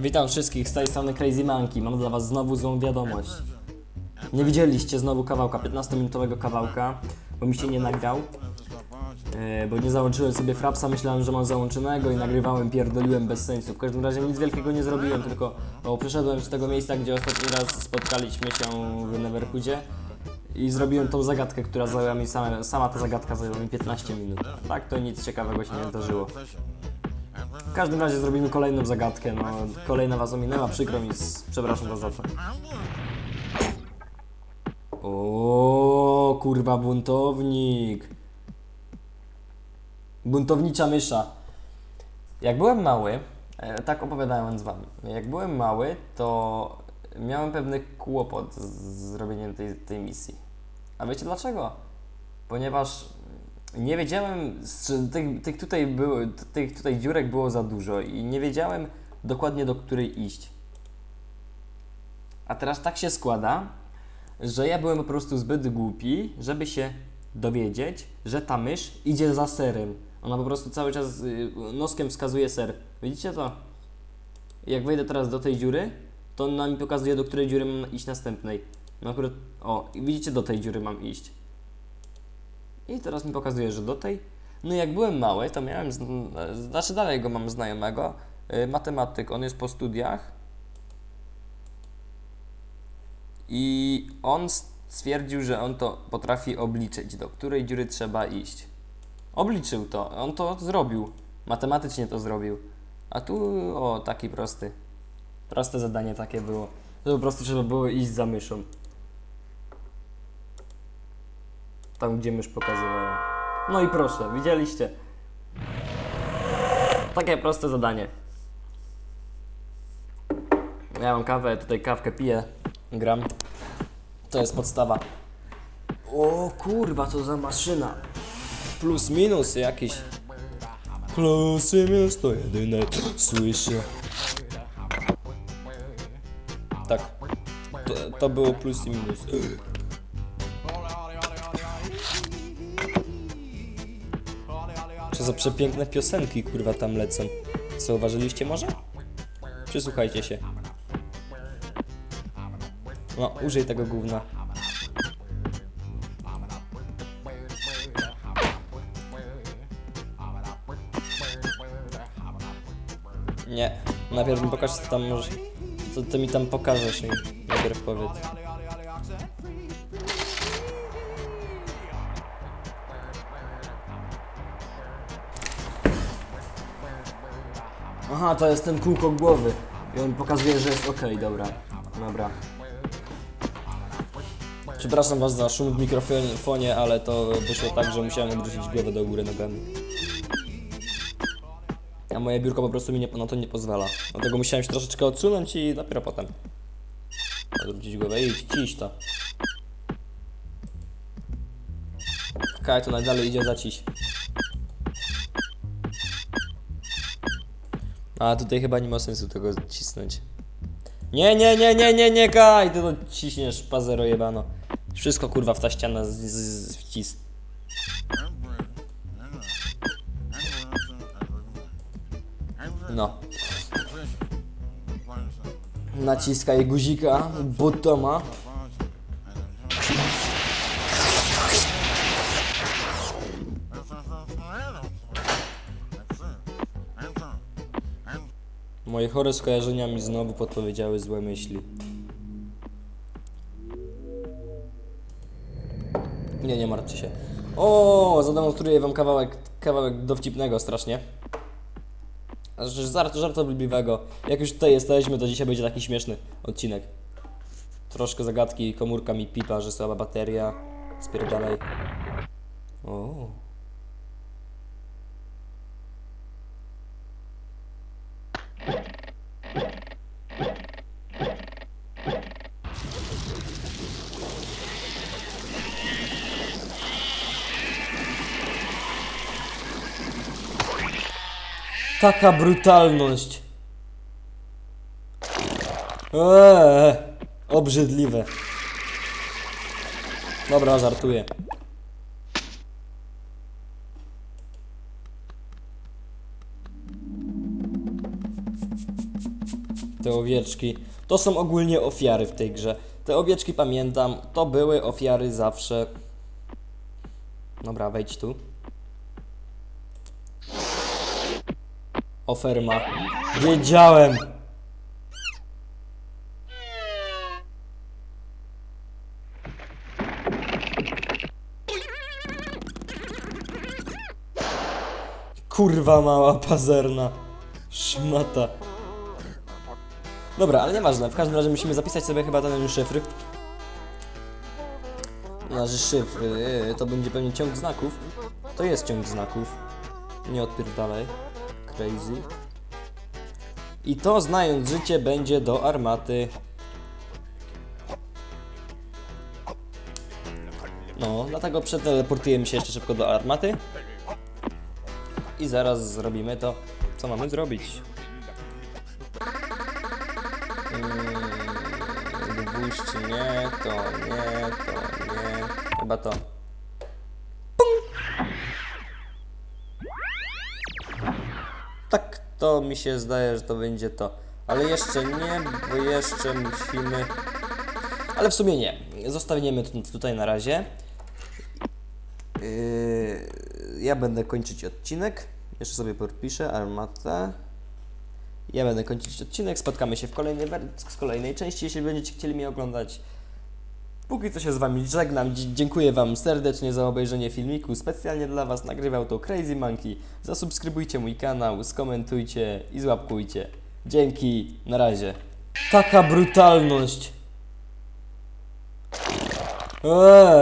Witam wszystkich z tej strony Crazy Monkey. Mam dla was znowu złą wiadomość. Nie widzieliście znowu kawałka, 15-minutowego kawałka, bo mi się nie nagrał. E, bo nie załączyłem sobie frapsa, myślałem, że mam załączonego i nagrywałem, pierdoliłem bez sensu. W każdym razie nic wielkiego nie zrobiłem, tylko przeszedłem z tego miejsca, gdzie ostatni raz spotkaliśmy się w Neverhoodzie i zrobiłem tą zagadkę, która zajęła mi sama, sama ta zagadka zajęła mi 15 minut. Tak, to nic ciekawego się nie zdarzyło. W każdym razie zrobimy kolejną zagadkę, no kolejna was ominęła, przykro mi, s- przepraszam was za to. O, kurwa buntownik. Buntownicza mysza. Jak byłem mały, e, tak opowiadając wam, jak byłem mały, to miałem pewny kłopot z zrobieniem tej, tej misji. A wiecie dlaczego? Ponieważ nie wiedziałem, tych, tych, tutaj było, tych tutaj dziurek było za dużo i nie wiedziałem dokładnie do której iść. A teraz tak się składa, że ja byłem po prostu zbyt głupi, żeby się dowiedzieć, że ta mysz idzie za serem. Ona po prostu cały czas y, noskiem wskazuje ser. Widzicie to? Jak wejdę teraz do tej dziury, to ona mi pokazuje, do której dziury mam iść następnej. No akurat, o, widzicie, do tej dziury mam iść. I teraz mi pokazuje, że do tej. No jak byłem mały, to miałem, zn- znaczy dalej go mam znajomego, y, matematyk, on jest po studiach. I on stwierdził, że on to potrafi obliczyć, do której dziury trzeba iść. Obliczył to, on to zrobił. Matematycznie to zrobił. A tu, o, taki prosty. Proste zadanie takie było. To po prostu trzeba było iść za myszą. Tam, gdzie mysz pokazywała. No i proszę, widzieliście. Takie proste zadanie. Ja mam kawę, tutaj kawkę piję, gram. To jest podstawa. O kurwa, co za maszyna. Plus minus jakiś. Plusy minus to jedyne słyszę. Tak. To, to było plus i minus. Co za przepiękne piosenki kurwa tam lecą. Zauważyliście może? Przysłuchajcie się. No, użyj tego gówna. Nie. Najpierw mi pokaż co tam może. Co ty mi tam pokażesz najpierw powiedz. Aha, to jest ten kółko głowy. I on pokazuje, że jest ok, dobra. Dobra. Przepraszam was za szum w mikrofonie, ale to wyszło tak, że musiałem odwrócić głowę do góry nogami. A moje biurko po prostu mi nie, na to nie pozwala. Dlatego musiałem się troszeczkę odsunąć i dopiero potem odwrócić głowę i ciś to. Kaj to najdalej idzie zaciś. A tutaj chyba nie ma sensu tego cisnąć. Nie, nie, nie, nie, nie, nie, Kaj, ty to ciśniesz, pazero jebano. Wszystko kurwa w ta ściana z, z, z, wcis. No. Naciskaj guzika, butoma. Moje chore skojarzenia mi znowu podpowiedziały złe myśli. Nie, nie martwcie się. O, zademonstruję wam kawałek, kawałek dowcipnego strasznie. Żart, żartobliwego. Jak już tutaj jesteśmy, to dzisiaj będzie taki śmieszny odcinek. Troszkę zagadki, komórka mi pipa, że słaba bateria. Spierdalaj. O. Taka brutalność. Eee, obrzydliwe. Dobra, żartuję. te owieczki. To są ogólnie ofiary w tej grze. Te owieczki pamiętam, to były ofiary zawsze. Dobra, wejdź tu. Oferma. Wiedziałem! Kurwa mała pazerna. Szmata. Dobra, ale nieważne. W każdym razie musimy zapisać sobie chyba ten szyfr. Nasz szyfr to będzie pewnie ciąg znaków. To jest ciąg znaków. Nie odpierdalaj. Crazy. I to znając życie będzie do armaty. No, dlatego przeteleportujemy się jeszcze szybko do armaty. I zaraz zrobimy to, co mamy zrobić. Gwóźdź nie, to nie, to nie. Chyba to. To mi się zdaje, że to będzie to. Ale jeszcze nie, bo jeszcze musimy... Ale w sumie nie. Zostawimy tutaj na razie. Yy, ja będę kończyć odcinek. Jeszcze sobie podpiszę armatę. Ja będę kończyć odcinek. Spotkamy się w kolejnej, w kolejnej części, jeśli będziecie chcieli mnie oglądać. Póki co się z Wami żegnam. Dziękuję Wam serdecznie za obejrzenie filmiku. Specjalnie dla Was nagrywał to Crazy Monkey. Zasubskrybujcie mój kanał, skomentujcie i złapkujcie. Dzięki, na razie. Taka brutalność. Eee.